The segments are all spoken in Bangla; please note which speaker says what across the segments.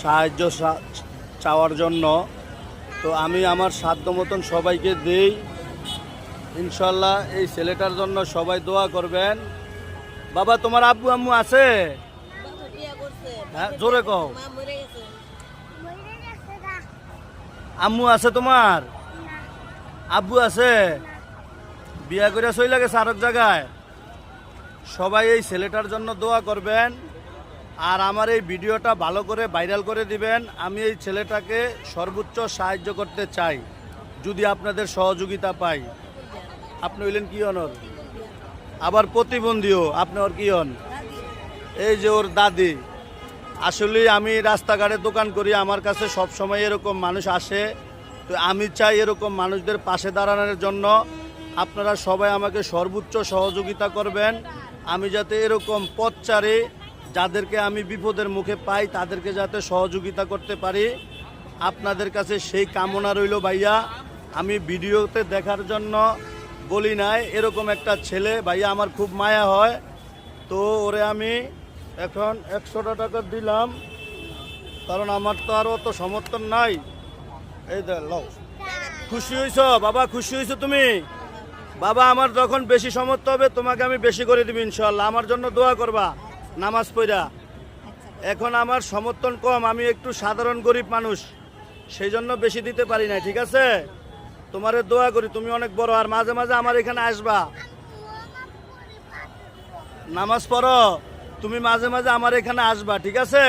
Speaker 1: সাহায্য চাওয়ার জন্য। তো আমি আমার সাধ্য মতন সবাইকে দেই। ইনশাল্লাহ এই ছেলেটার জন্য সবাই দোয়া করবেন। বাবা, তোমার আব্বু আম্মু আছে? হ্যাঁ জোরে কও। আম্মু আছে তোমার? আব্বু আছে? বিয়া করে চলে গেছে আরেক জায়গায়। সবাই এই ছেলেটার জন্য দোয়া করবেন। আর আমার এই ভিডিওটা ভালো করে ভাইরাল করে দিবেন। আমি এই ছেলেটাকে সর্বোচ্চ সাহায্য করতে চাই, যদি আপনাদের সহযোগিতা পাই। আপনি হইলেন কি অনর আবার প্রতিবন্ধীও, আপনি ওর কি হন? এই যে ওর দাদি। আসলে আমি রাস্তাঘাটে দোকান করি, আমার কাছে সব সময় এরকম মানুষ আসে। তো আমি চাই এরকম মানুষদের পাশে দাঁড়ানোর জন্য আপনারা সবাই আমাকে সর্বোচ্চ সহযোগিতা করবেন। আমি যাতে এরকম পথচারে যাদেরকে আমি বিপদের মুখে পাই, তাদেরকে যাতে সহযোগিতা করতে পারি। আপনাদের কাছে সেই কামনা রইল ভাইয়া। আমি ভিডিওতে দেখার জন্য বলি নাই, এরকম একটা ছেলে ভাইয়া আমার খুব মায়া হয়। তো ওরে আমি এখন একশোটা টাকা দিলাম, কারণ আমার তো আর অত সমর্থন নাই। এই দে, লও। খুশি হয়েছ বাবা, খুশি হয়েছো তুমি? বাবা, আমার যখন বেশি সমর্থ হবে, তোমাকে আমি বেশি করে দিবি ইনশাল্লাহ আমার জন্য দোয়া করবা। নামাজ পড়া এখন আমার সমর্থন কম, আমি একটু সাধারণ গরিব মানুষ সেই জন্য বেশি দিতে পারি না ঠিক আছে? তোমারে দোয়া করি, তুমি অনেক বড়, আর মাঝে মাঝে আমার এখানে আসবা। নামাজ পড়ো, তুমি মাঝে মাঝে আমার এখানে আসবা, ঠিক আছে?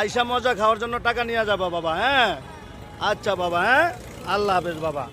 Speaker 1: আইসা মজা খাওয়ার জন্য টাকা নিয়ে যাবা, বাবা হ্যাঁ? আচ্ছা বাবা হ্যাঁ? আল্লাহ হাফেজ, বাবা।